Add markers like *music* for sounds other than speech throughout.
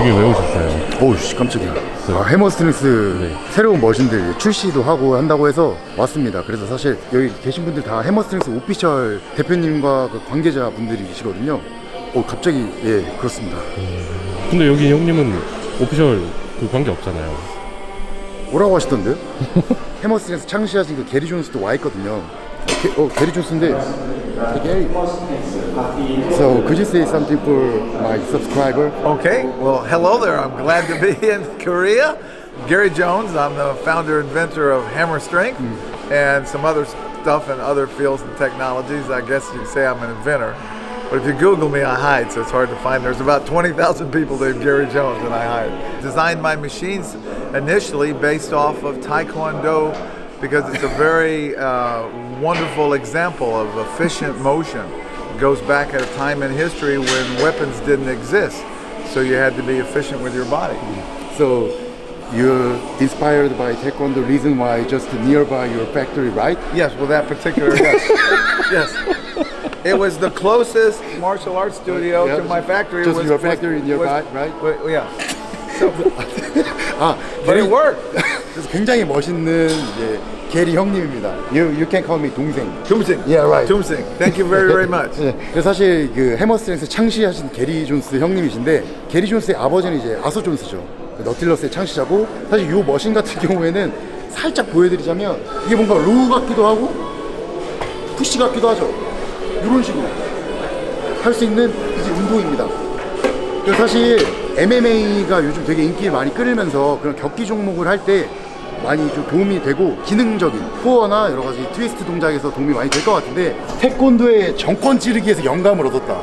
여기 왜 오셨어요? 오우 씨 깜짝이야. 아, 해머스트링스 새로운 머신들 출시도 하고 한다고 해서 왔습니다. 그래서 사실 여기 계신 분들 다 해머스트링스 오피셜 대표님과 그 관계자 분들이시거든요. 오 갑자기 예 그렇습니다. 근데 여기 형님은 오피셜 그 관계 없잖아요. 뭐라고 하시던데요? *laughs* 해머스트링스 창시하신 그 게리 존스도 와 있거든요 Okay, oh, very interesting this. Okay. So could you say something for my subscriber? Okay. Well, hello there. I'm glad to be *laughs* in Korea. Gary Jones. I'm the founder inventor of Hammer Strength mm. and some other stuff in other fields and technologies. I guess you'd say I'm an inventor. But if you Google me, I hide, so it's hard to find. There's about 20,000 people named Gary Jones, and I hide. Designed my machines initially based off of Taekwondo because it's a very uh, wonderful example of efficient motion. It goes back at a time in history when weapons didn't exist, so you had to be efficient with your body. So you're inspired by Taekwondo reason why just nearby your factory, right? Yes, well, that particular yes, *laughs* yes. It was the closest martial arts studio Yeah, to my factory. just was, your was- factory nearby, was- right? wa- yeah, *laughs* 아, but it 게리- worked. 그래서 굉장히 멋있는 이제 게리 형님입니다. You you can call me 동생. Tumsing. Yeah, right. Tumsing. Thank you very, very much. *laughs* 네, 그래서 사실 그 해머스트랭스 창시하신 게리 존스 형님이신데 게리 존스의 아버지는 이제 아서 존스죠. 그 너틸러스의 창시자고 사실 이 머신 같은 *laughs* 경우에는 살짝 보여드리자면 이게 뭔가 로우 같기도 하고 푸시 같기도 하죠. 이런 식으로 할 수 있는 이제 운동입니다. 그래서 사실 MMA가 요즘 되게 인기를 많이 끌면서 그런 격기 종목을 할 때 많이 좀 도움이 되고 기능적인 코어나 여러 가지 트위스트 동작에서 도움이 많이 될 것 같은데 태권도의 정권 찌르기에서 영감을 얻었다.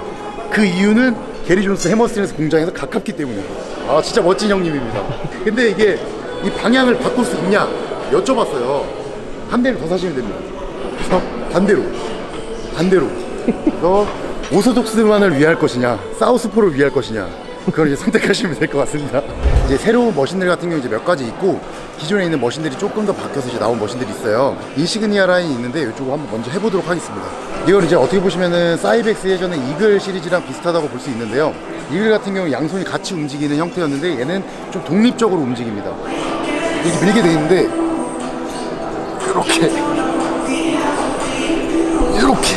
그 이유는 게리 존스 해머스트레스 공장에서 가깝기 때문에. 아 진짜 멋진 형님입니다. 근데 이게 이 방향을 바꿀 수 있냐 여쭤봤어요. 한 대를 더 사시면 됩니다. 그래서 반대로 반대로 너 오소독스만을 위할 것이냐 사우스포를 위할 것이냐 그걸 이제 선택하시면 될 것 같습니다. 이제 새로운 머신들 같은 경우 이제 몇 가지 있고 기존에 있는 머신들이 조금 더 바뀌어서 이제 나온 머신들이 있어요. 인시그니아 라인이 있는데 이쪽을 한번 먼저 해보도록 하겠습니다. 이건 이제 어떻게 보시면은 사이벡스 예전에 이글 시리즈랑 비슷하다고 볼 수 있는데요. 이글 같은 경우 양손이 같이 움직이는 형태였는데 얘는 좀 독립적으로 움직입니다. 이렇게 밀게 돼 있는데 이렇게. 이렇게.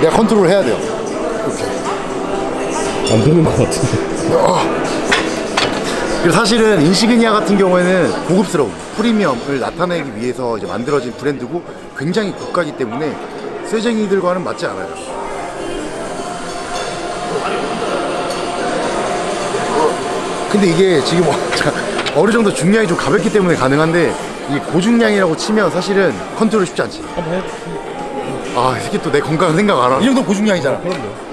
내가 컨트롤 해야 돼요. 안 되는 것 같은데. 그리고 사실은 인시그니아 같은 경우에는 고급스러움, 프리미엄을 나타내기 위해서 이제 만들어진 브랜드고 굉장히 고가기 때문에 쇠쟁이들과는 맞지 않아요. 근데 이게 지금 어- 자, 어느 정도 중량이 좀 가볍기 때문에 가능한데 이 고중량이라고 치면 사실은 컨트롤 쉽지 않지. 한번 해. 아, 이 새끼 또내 건강 생각 안 하네. 이 정도 고중량이잖아. 그럼요.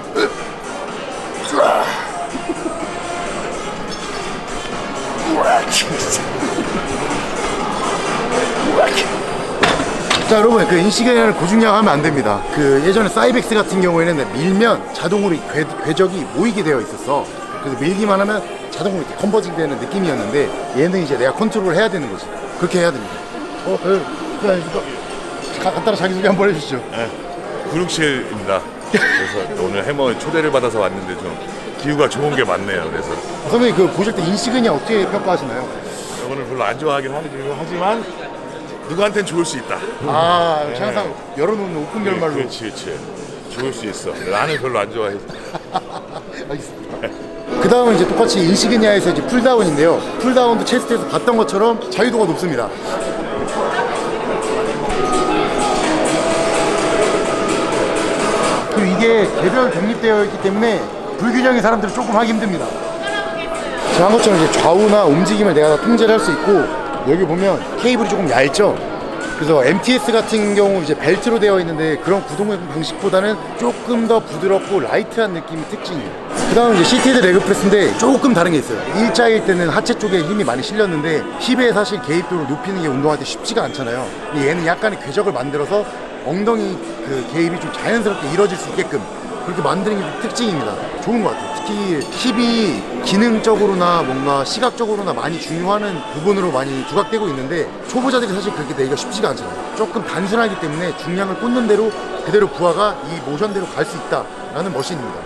자 여러분 그 인시그니아를 고중량 하면 안 됩니다 그 예전에 사이벡스 같은 경우에는 밀면 자동으로 이 궤, 궤적이 모이게 되어 있었어 그래서 밀기만 하면 자동으로 이렇게 컨버징 되는 느낌이었는데 얘는 이제 내가 컨트롤을 해야 되는 거지 그렇게 해야 됩니다 어? 예, 가- 간단한 자기소개 한번 해주시죠 구육실입니다. 그래서 오늘 해머 초대를 받아서 왔는데 좀 기후가 좋은 게 많네요. 그래서 선생님 그 보실 때 인시그니아 어떻게 평가하시나요? 이거는 별로 안 좋아하긴 하긴 하지만 누구한텐 좋을 수 있다. 아 항상 열어놓는 오픈 결말로 그렇지, 그렇지. 좋을 수 있어. 나는 별로 안 좋아해. *laughs* 알겠습니다. 그 다음은 이제 똑같이 인시그니아에서 이제 풀다운인데요. 풀다운도 체스트에서 봤던 것처럼 자유도가 높습니다. 그리고 이게 개별 독립되어 있기 때문에 불균형인 사람들은 조금 하기 힘듭니다. 제가 한 것처럼 이제 좌우나 움직임을 내가 다 통제를 할 수 있고 여기 보면 케이블이 조금 얇죠. 그래서 MTS 같은 경우 이제 벨트로 되어 있는데 그런 구동 방식보다는 조금 더 부드럽고 라이트한 느낌이 특징이에요. 그 다음 이제 시티드 레그 프레스인데 조금 다른 게 있어요. 일자일 때는 하체 쪽에 힘이 많이 실렸는데 힙에 사실 개입도를 높이는 게 운동할 때 쉽지가 않잖아요. 얘는 약간의 궤적을 만들어서 엉덩이 그 개입이 좀 자연스럽게 이루어질 수 있게끔 그렇게 만드는 게 특징입니다. 좋은 것 같아요. 특히 힙이 기능적으로나 뭔가 시각적으로나 많이 중요하는 부분으로 많이 부각되고 있는데 초보자들이 사실 그렇게 내기가 쉽지가 않잖아요. 조금 단순하기 때문에 중량을 꽂는 대로 그대로 부하가 이 모션대로 갈 수 있다라는 머신입니다.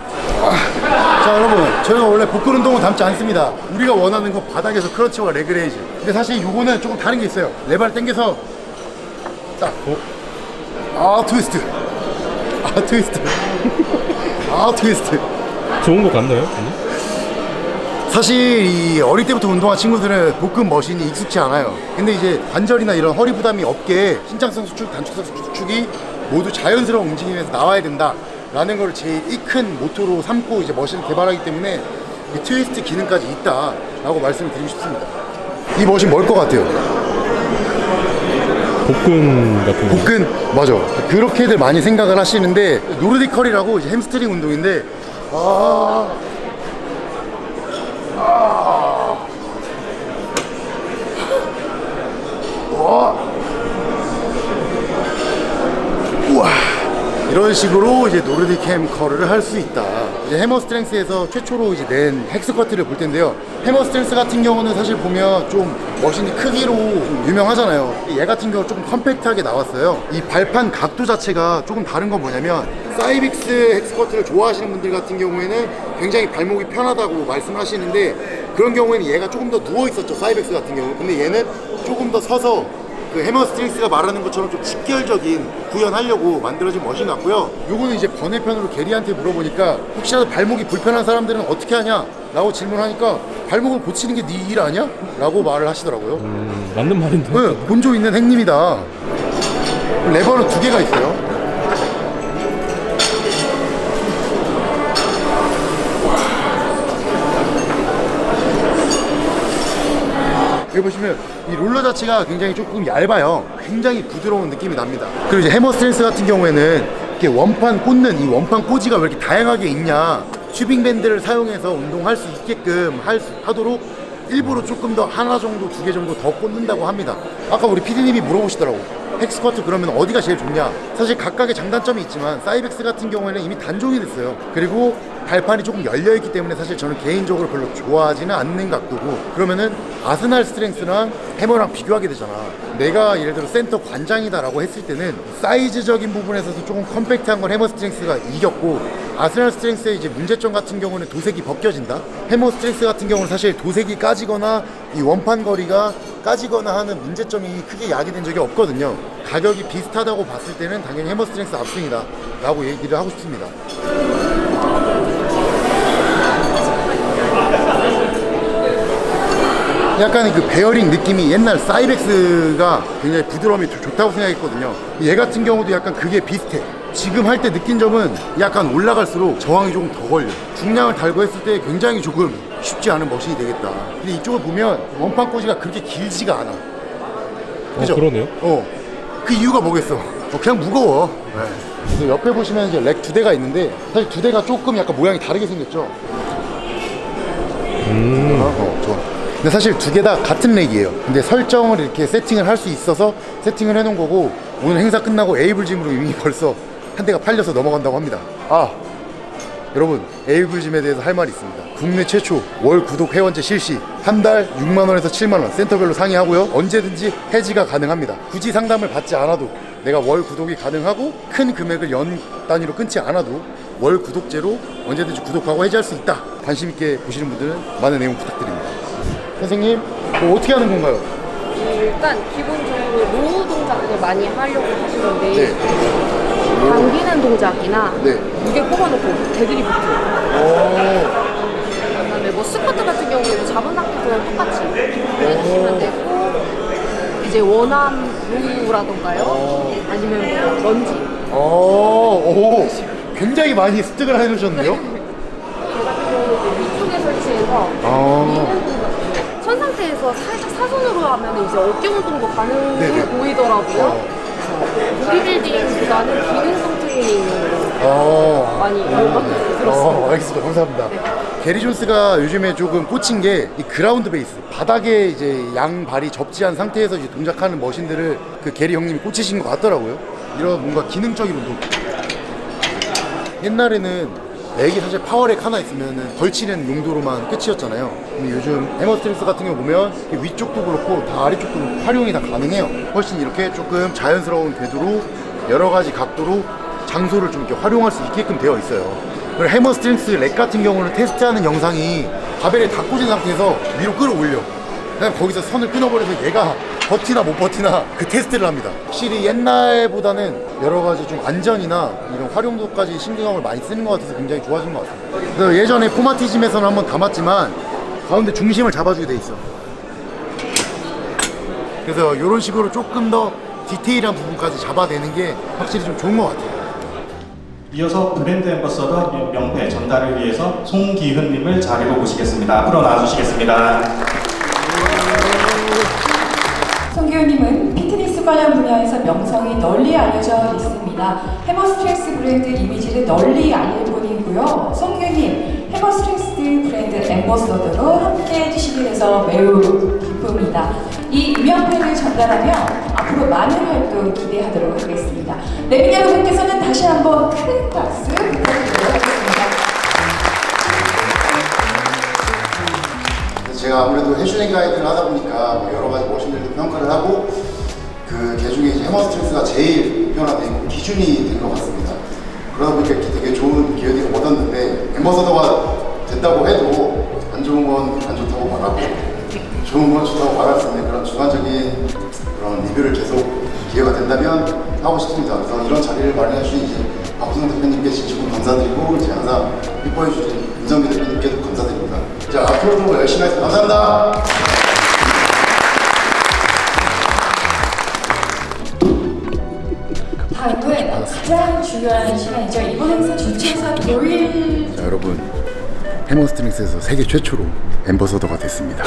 자 여러분 저희가 원래 복근 운동은 담지 않습니다 우리가 원하는 건 바닥에서 크러치와 레그레이즈 근데 사실 요거는 조금 다른 게 있어요 레바를 당겨서 딱아 트위스트 아 트위스트 아 트위스트 좋은 거 같나요? 아니? 사실 이 어릴 때부터 운동한 친구들은 복근 머신이 익숙치 않아요. 근데 이제 관절이나 이런 허리 부담이 없게 신장성 수축, 단축성 수축이 모두 자연스러운 움직임에서 나와야 된다 라는 걸 제일 이 큰 모토로 삼고 이제 머신을 개발하기 때문에 이 트위스트 기능까지 있다 라고 말씀을 드리고 싶습니다. 이 머신 뭘 것 같아요? 복근 같은 거. 복근 맞아. 그렇게들 많이 생각을 하시는데 노르딕 컬이라고 이제 햄스트링 운동인데 아. 우와 이런 식으로 이제 노르딕 햄 커를 할수 있다. 이제 해머 스트렝스에서 최초로 이제 낸 헥스커트를 볼 텐데요. 해머 스트렝스 같은 경우는 사실 보면 좀 머신이 크기로 유명하잖아요. 얘 같은 경우 조금 컴팩트하게 나왔어요. 이 발판 각도 자체가 조금 다른 건 뭐냐면 사이빅스 헥스커트를 좋아하시는 분들 같은 경우에는 굉장히 발목이 편하다고 말씀하시는데 그런 경우에는 얘가 조금 더 누워 있었죠. 사이빅스 같은 경우. 근데 얘는 조금 더 서서 그 해머 스트링스가 말하는 것처럼 좀 직결적인 구현하려고 만들어진 머신 같고요. 요거는 이제 번외편으로 게리한테 물어보니까 혹시라도 발목이 불편한 사람들은 어떻게 하냐? 라고 질문하니까 발목을 고치는 게 네 일 아니야? 라고 말을 하시더라고요. 음, 맞는 말인데. 네, 본조 있는 행님이다. 레버는 두 개가 있어요. 여기 보시면 이 롤러 자체가 굉장히 조금 얇아요. 굉장히 부드러운 느낌이 납니다. 그리고 이제 해머 스트렝스 같은 경우에는 이렇게 원판 꽂는 이 원판 꽂이가 왜 이렇게 다양하게 있냐. 튜빙 밴드를 사용해서 운동할 수 있게끔 할 수, 하도록 일부러 조금 더 하나 정도, 두 개 정도 더 꽂는다고 합니다. 아까 우리 피디님이 물어보시더라고. 헥스쿼트 그러면 어디가 제일 좋냐? 사실 각각의 장단점이 있지만 사이벡스 같은 경우에는 이미 단종이 됐어요. 그리고 발판이 조금 열려있기 때문에 사실 저는 개인적으로 별로 좋아하지는 않는 각도고 그러면은 아스날 스트렝스랑 해머랑 비교하게 되잖아. 내가 예를 들어 센터 관장이다라고 했을 때는 사이즈적인 부분에서도 조금 컴팩트한 건 해머 스트렝스가 이겼고 아스날 스트렝스의 이제 문제점 같은 경우는 도색이 벗겨진다. 해머 스트렝스 같은 경우는 사실 도색이 까지거나 이 원판 거리가 까지거나 하는 문제점이 크게 야기된 적이 없거든요. 가격이 비슷하다고 봤을 때는 당연히 해머 스트렝스 압승이다 라고 얘기를 하고 싶습니다. 약간 그 베어링 느낌이 옛날 사이벡스가 굉장히 부드러움이 좋- 좋다고 생각했거든요. 얘 같은 경우도 약간 그게 비슷해. 지금 할 때 느낀 점은 약간 올라갈수록 저항이 조금 더 걸려. 중량을 달고 했을 때 굉장히 조금 쉽지 않은 머신이 되겠다. 근데 이쪽을 보면 원판 꽂이가 그렇게 길지가 않아. 어, 그러네요. 어. 그 이유가 뭐겠어? 어, 그냥 무거워. 그래서 옆에 보시면 이제 렉 두 대가 있는데 사실 두 대가 조금 약간 모양이 다르게 생겼죠. 음. 어, 좋아. 근데 사실 두 개 다 같은 렉이에요. 근데 설정을 이렇게 세팅을 할 수 있어서 세팅을 해놓은 거고 오늘 행사 끝나고 에이블짐으로 이미 *laughs* 벌써 한 대가 팔려서 넘어간다고 합니다. 아 여러분 에이블짐에 대해서 할 말이 있습니다. 국내 최초 월 구독 회원제 실시 한 달 6만 원에서 7만 원 센터별로 상의하고요. 언제든지 해지가 가능합니다. 굳이 상담을 받지 않아도 내가 월 구독이 가능하고 큰 금액을 연 단위로 끊지 않아도 월 구독제로 언제든지 구독하고 해지할 수 있다. 관심 있게 보시는 분들은 많은 내용 부탁드립니다. 선생님 뭐 어떻게 하는 건가요? 일단 기본적으로 로우 동작을 많이 하려고 하시는데 네. 당기는 동작이나 네. 무게 뽑아놓고 데드리프트 오. 그다음에 뭐 스쿼트 같은 경우에도 잡은 상태에서 똑같이 해주시면 되고 이제 원암 로우라던가요 아니면 뭐 런지 어, 오, 굉장히 많이 습득을? 같은 경우는 위쪽에 설치해서 아. 선 상태에서 살짝 사선으로 하면 이제 어깨 운동도 가능해 네네. 보이더라고요 그래서 보디빌딩보다는 기능성 트레이닝으로 어. 많이 연관돼서 들었습니다. 어, 알겠습니다. 감사합니다. 게리 존스가 요즘에 조금 꽂힌 게 이 그라운드 베이스 바닥에 이제 양 발이 접지한 상태에서 이제 동작하는 머신들을 그 게리 형님이 꽂히신 것 같더라고요. 이런 뭔가 기능적인 운동. 옛날에는 렉이 사실 파워렉 하나 있으면 걸치는 용도로만 끝이었잖아요. 근데 요즘 해머스트링스 같은 경우 보면 위쪽도 그렇고 다 아래쪽도 활용이 다 가능해요. 훨씬 이렇게 조금 자연스러운 궤도로 여러 가지 각도로 장소를 좀 이렇게 활용할 수 있게끔 되어 있어요. 그리고 해머 스트링스 렉 같은 경우는 테스트하는 영상이 바벨에 다 꽂은 상태에서 위로 끌어올려. 그냥 거기서 선을 끊어버려서 얘가 버티나 못 버티나 그 테스트를 합니다. 확실히 옛날보다는 여러 가지 좀 안전이나 이런 활용도까지 신경을 많이 쓰는 것 같아서 굉장히 좋아진 것 같습니다. 그래서 예전에 포마티즘에서는 한번 담았지만 가운데 중심을 잡아주게 돼 있어. 그래서 이런 식으로 조금 더 디테일한 부분까지 잡아내는 게 확실히 좀 좋은 것 같아요. 이어서 브랜드 앰버서더 명패 전달을 위해서 송기훈님을 자리로 모시겠습니다. 앞으로 나와주시겠습니다. 피트니스 관련 분야에서 명성이 널리 알려져 있습니다. 해머 스트렝스 브랜드 이미지를 널리 알릴 뿐이고요. 송기호님, 해머 스트렝스 브랜드 엠버서더로 함께 해주시게 돼서 매우 기쁩니다. 이 유명패를 전달하며 앞으로 많은 활동 기대하도록 하겠습니다. 내빈 여러분께서는 다시 한번 큰 박수. 그래서 제가 아무래도 해슈링 가이드를 하다 보니까 뭐 여러 가지 머신들도 평가를 하고 그 개 중에 이제 해머 스트레스가 제일 표현화된 기준이 된 것 같습니다. 그러다 보니까 되게 좋은 기회들을 얻었는데 엠버서더가 됐다고 해도 안 좋은 건 안 좋다고 말하고 좋은 건 좋다고 말할 수 있는 그런 주관적인 그런 리뷰를 계속 기회가 된다면 하고 싶습니다. 그래서 이런 자리를 마련해 주신 이제 박수성 대표님께 진심으로 감사드리고 이제 항상 예뻐해 주신 윤성기 대표님께도 감사드립니다. 자 앞으로도 열심히 하겠습니다. 감사합니다. 가장 중요한 시간이죠. 이번 행사 주최사 교일 자 여러분 해머스트링스에서 세계 최초로 엠버서더가 됐습니다.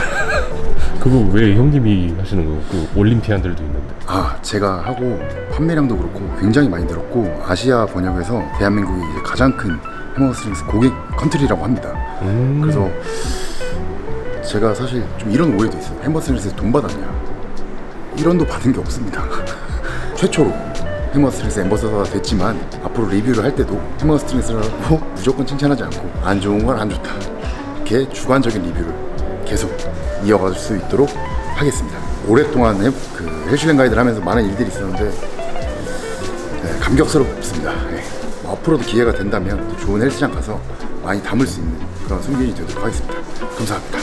*laughs* 그거 왜 형님이 하시는 거예요? 그 올림피안들도 있는데. 아 제가 하고 판매량도 그렇고 굉장히 많이 늘었고 아시아 번역에서 대한민국이 이제 가장 큰 해머스트링스 고객 컨트리라고 합니다. 음. 그래서 제가 사실 좀 이런 오해도 있어요. 해머스트링스에서 돈 받았냐? 1원도 받은 게 없습니다. *laughs* 최초로 해머 스트링스 엠버서더가 됐지만 앞으로 리뷰를 할 때도 해머 스트링스라고 무조건 칭찬하지 않고 안 좋은 건 안 좋다. 이렇게 주관적인 리뷰를 계속 이어갈 수 있도록 하겠습니다. 오랫동안 해, 그 헬슈랭 가이드를 하면서 많은 일들이 있었는데 네, 감격스럽습니다. 네. 뭐 앞으로도 기회가 된다면 또 좋은 헬스장 가서 많이 담을 수 있는 그런 승진이 되도록 하겠습니다. 감사합니다.